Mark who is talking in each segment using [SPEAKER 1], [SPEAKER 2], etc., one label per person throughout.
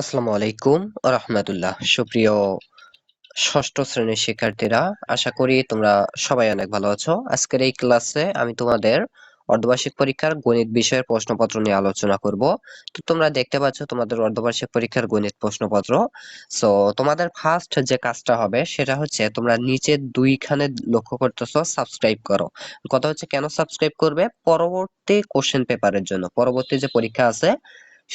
[SPEAKER 1] আসসালামু আলাইকুম রহমতুল্লাহ সুপ্রিয় ষষ্ঠ শ্রেণীর শিক্ষার্থীরা আশা করি তোমরা সবাই অনেক ভালো আছো আজকের এই ক্লাসে আমি তোমাদের অর্ধবার্ষিক পরীক্ষার গণিত বিষয়ের প্রশ্নপত্র নিয়ে আলোচনা করব তো তোমরা দেখতে পাচ্ছ তোমাদের অর্ধবার্ষিক পরীক্ষার গণিত প্রশ্নপত্র সো তোমাদের ফার্স্ট যে কাজটা হবে সেটা হচ্ছে তোমরা নিচে দুইখানে লক্ষ্য করতেছো সাবস্ক্রাইব করো কথা হচ্ছে কেন সাবস্ক্রাইব করবে পরবর্তী কোশ্চেন পেপারের জন্য পরবর্তী যে পরীক্ষা আছে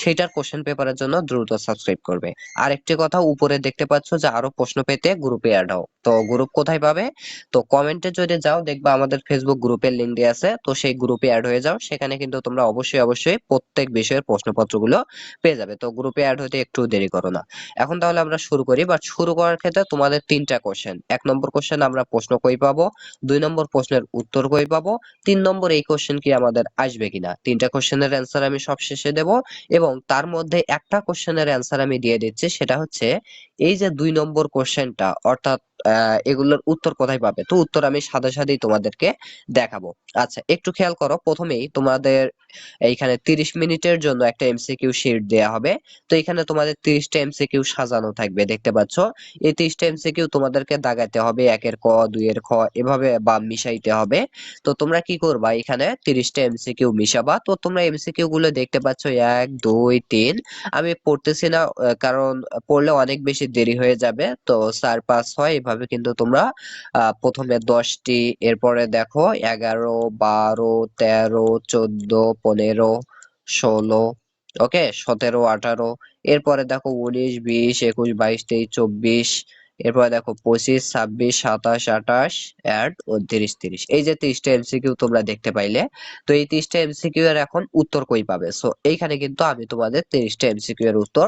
[SPEAKER 1] সেটার কোশ্চেন পেপারের জন্য দ্রুত সাবস্ক্রাইব করবে আর একটি কথা উপরে দেখতে পাচ্ছ যে আরো প্রশ্ন পেতে গ্রুপে অ্যাড হও তো গ্রুপ কোথায় পাবে তো কমেন্টে যদি যাও দেখবে আমাদের ফেসবুক গ্রুপের লিংক দেওয়া আছে তো সেই গ্রুপে অ্যাড হয়ে যাও সেখানে কিন্তু তোমরা অবশ্যই অবশ্যই প্রত্যেক বিষয়ের প্রশ্নপত্রগুলো পেয়ে যাবে তো গ্রুপে অ্যাড হতে একটু দেরি করো না এখন তাহলে আমরা শুরু করি বা শুরু করার ক্ষেত্রে তোমাদের তিনটা কোশ্চেন এক নম্বর কোশ্চেন আমরা প্রশ্ন কই পাবো দুই নম্বর প্রশ্নের উত্তর কই পাবো তিন নম্বর এই কোশ্চেন কি আমাদের আসবে কিনা তিনটা কোশ্চেনের অ্যান্সার আমি সব শেষে দেবো এবং তার মধ্যে একটা কোশ্চেনের অ্যান্সার আমি দিয়ে দিচ্ছি সেটা হচ্ছে এই যে দুই নম্বর কোশ্চেনটা অর্থাৎ এগুলোর উত্তর কোথায় পাবে তো উত্তর আমি সাদা সাথেই তোমাদেরকে দেখাবো আচ্ছা একটু খেয়াল করো প্রথমেই তোমাদের এইখানে 30 মিনিটের জন্য একটা এমসিকিউ শিট দেয়া হবে তো এখানে তোমাদের এমসি এমসিকিউ সাজানো থাকবে দেখতে পাচ্ছ এই 30টা এমসিকিউ তোমাদেরকে দাগাইতে হবে একের ক দুইয়ের খ এভাবে বা মিশাইতে হবে তো তোমরা কি করবা এখানে এমসি এমসিকিউ মিশাবা তো তোমরা এমসিকিউ গুলো দেখতে পাচ্ছ এক দুই তিন আমি পড়তেছি না কারণ পড়লে অনেক বেশি দেরি হয়ে যাবে তো চার পাঁচ ছয় এভাবে কিন্তু তোমরা প্রথমে দশটি এরপরে দেখো এগারো বারো তেরো চোদ্দ পনেরো ষোলো ওকে সতেরো আঠারো এরপরে দেখো উনিশ বিশ একুশ বাইশ তেইশ চব্বিশ এরপর দেখো পঁচিশ ছাব্বিশ সাতাশ আঠাশ অ্যাড উনত্রিশ তিরিশ এই যে তিরিশটা এমসিকিউ তোমরা দেখতে পাইলে তো এই তিরিশটা এমসিকিউ এর এখন উত্তর কই পাবে সো এইখানে কিন্তু আমি তোমাদের তিরিশটা এমসিকিউ এর উত্তর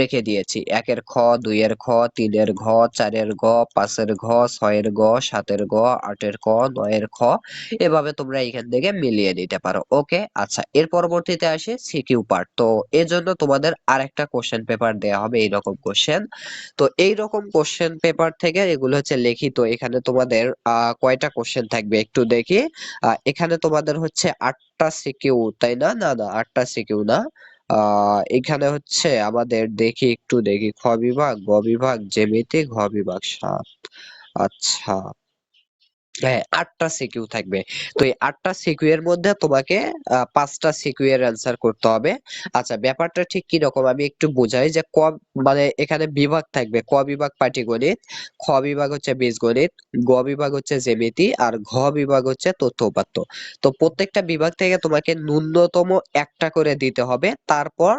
[SPEAKER 1] রেখে দিয়েছি একের খ দুই এর খ তিনের ঘ চারের ঘ পাঁচের ঘ ছয়ের গ সাতের গ আটের ক নয়ের খ এভাবে তোমরা এইখান থেকে মিলিয়ে নিতে পারো ওকে আচ্ছা এর পরবর্তীতে আসে সিকিউ পার্ট তো এর জন্য তোমাদের আরেকটা কোশ্চেন পেপার দেওয়া হবে এইরকম কোশ্চেন তো এইরকম কোশ্চেন কোয়েশ্চেন পেপার থেকে এগুলো হচ্ছে লিখিত এখানে তোমাদের কয়টা কোশ্চেন থাকবে একটু দেখি এখানে তোমাদের হচ্ছে আটটা সিকিউ তাই না না না আটটা সিকিউ না এখানে হচ্ছে আমাদের দেখি একটু দেখি খ বিভাগ গ বিভাগ জেমিতি ঘ বিভাগ সাত আচ্ছা হ্যাঁ, আটটা সিকিউ থাকবে তো এই আটটা সিকিউ এর মধ্যে তোমাকে পাঁচটা সিকিউ এর অ্যান্সার করতে হবে আচ্ছা ব্যাপারটা ঠিক কি রকম আমি একটু বোঝাই যে ক মানে এখানে বিভাগ থাকবে ক বিভাগ পাটিগণিত খ বিভাগ হচ্ছে বীজগণিত গ বিভাগ হচ্ছে জ্যামিতি আর ঘ বিভাগ হচ্ছে তথ্য উপাত্ত তো প্রত্যেকটা বিভাগ থেকে তোমাকে ন্যূনতম একটা করে দিতে হবে তারপর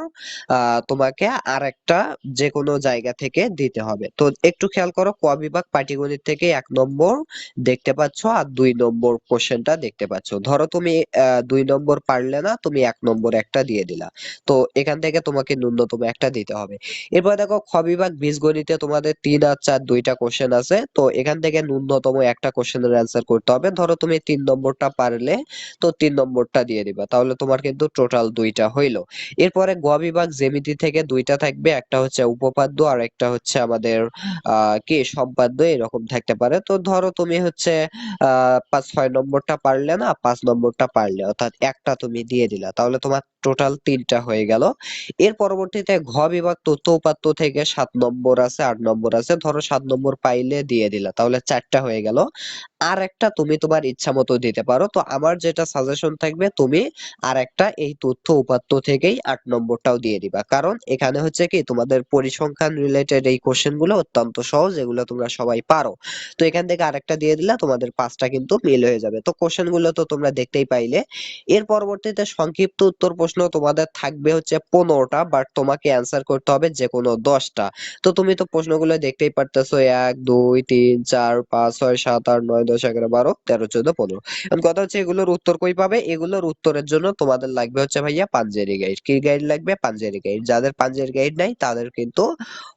[SPEAKER 1] তোমাকে আর একটা যে কোনো জায়গা থেকে দিতে হবে তো একটু খেয়াল করো ক বিভাগ পাটিগণিত থেকে এক নম্বর দেখতে পাচ্ছ পাচ্ছ আর দুই নম্বর কোশ্চেনটা দেখতে পাচ্ছ ধরো তুমি দুই নম্বর পারলে না তুমি এক নম্বর একটা দিয়ে দিলা তো এখান থেকে তোমাকে ন্যূনতম একটা দিতে হবে এরপর দেখো খ বিভাগ বীজগণিতে তোমাদের তিন আর চার দুইটা কোশ্চেন আছে তো এখান থেকে ন্যূনতম একটা কোশ্চেনের অ্যান্সার করতে হবে ধরো তুমি তিন নম্বরটা পারলে তো তিন নম্বরটা দিয়ে দিবা তাহলে তোমার কিন্তু টোটাল দুইটা হইলো এরপরে গ বিভাগ জ্যামিতি থেকে দুইটা থাকবে একটা হচ্ছে উপপাদ্য আর একটা হচ্ছে আমাদের আহ কি সম্পাদ্য এরকম থাকতে পারে তো ধরো তুমি হচ্ছে আহ পাঁচ ছয় নম্বরটা পারলে না পাঁচ নম্বরটা পারলে অর্থাৎ একটা তুমি দিয়ে দিলা তাহলে তোমার টোটাল তিনটা হয়ে গেল এর পরবর্তীতে ঘ বিভাগ তথ্য উপাত্ত থেকে সাত নম্বর আছে আট নম্বর আছে ধরো সাত নম্বর পাইলে দিয়ে দিলা তাহলে চারটা হয়ে গেল আর একটা তুমি তোমার ইচ্ছা মতো দিতে পারো তো আমার যেটা সাজেশন থাকবে তুমি আর একটা এই তথ্য উপাত্ত থেকেই আট নম্বরটাও দিয়ে দিবা কারণ এখানে হচ্ছে কি তোমাদের পরিসংখ্যান রিলেটেড এই কোশ্চেন গুলো অত্যন্ত সহজ এগুলো তোমরা সবাই পারো তো এখান থেকে আরেকটা দিয়ে দিলা তোমাদের পাঁচটা কিন্তু মিল হয়ে যাবে তো কোশ্চেন গুলো তো তোমরা দেখতেই পাইলে এর পরবর্তীতে সংক্ষিপ্ত উত্তর প্রশ্ন প্রশ্ন তোমাদের থাকবে হচ্ছে পনেরোটা বাট তোমাকে অ্যান্সার করতে হবে যে কোনো দশটা তো তুমি তো প্রশ্নগুলো দেখতেই পারতেছো এক দুই তিন চার পাঁচ ছয় সাত আট নয় দশ এগারো বারো তেরো চোদ্দ পনেরো এখন কথা হচ্ছে এগুলোর উত্তর কই পাবে এগুলোর উত্তরের জন্য তোমাদের লাগবে হচ্ছে ভাইয়া পাঞ্জেরি গাইড কি গাইড লাগবে পাঞ্জেরি গাইড যাদের পাঞ্জেরি গাইড নাই তাদের কিন্তু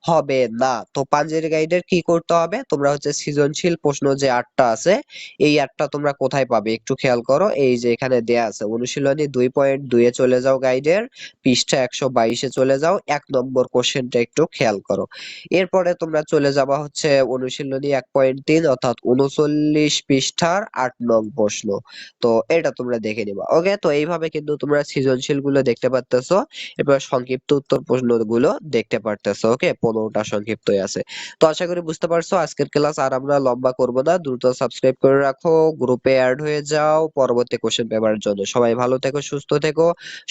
[SPEAKER 1] হবে না তো পাঞ্জেরি গাইডের কি করতে হবে তোমরা হচ্ছে সৃজনশীল প্রশ্ন যে আটটা আছে এই আটটা তোমরা কোথায় পাবে একটু খেয়াল করো এই যে এখানে দেয়া আছে অনুশীলনী দুই পয়েন্ট দুয়ে চলে যাও গাইডের পৃষ্ঠা একশো বাইশে চলে যাও এক নম্বর কোশ্চেনটা একটু খেয়াল করো এরপরে তোমরা চলে যাবা হচ্ছে অনুশীলনী এক পয়েন্ট তিন অর্থাৎ উনচল্লিশ পৃষ্ঠার আট নং প্রশ্ন তো এটা তোমরা দেখে নিবা ওকে তো এইভাবে কিন্তু তোমরা সৃজনশীল গুলো দেখতে পারতেছ এরপর সংক্ষিপ্ত উত্তর প্রশ্ন গুলো দেখতে পারতেছ ওকে পনেরোটা সংক্ষিপ্ত আছে তো আশা করি বুঝতে পারছো আজকের ক্লাস আর আমরা লম্বা করব না দ্রুত সাবস্ক্রাইব করে রাখো গ্রুপে অ্যাড হয়ে যাও পরবর্তী কোশ্চেন পেপারের জন্য সবাই ভালো থেকো সুস্থ থেকো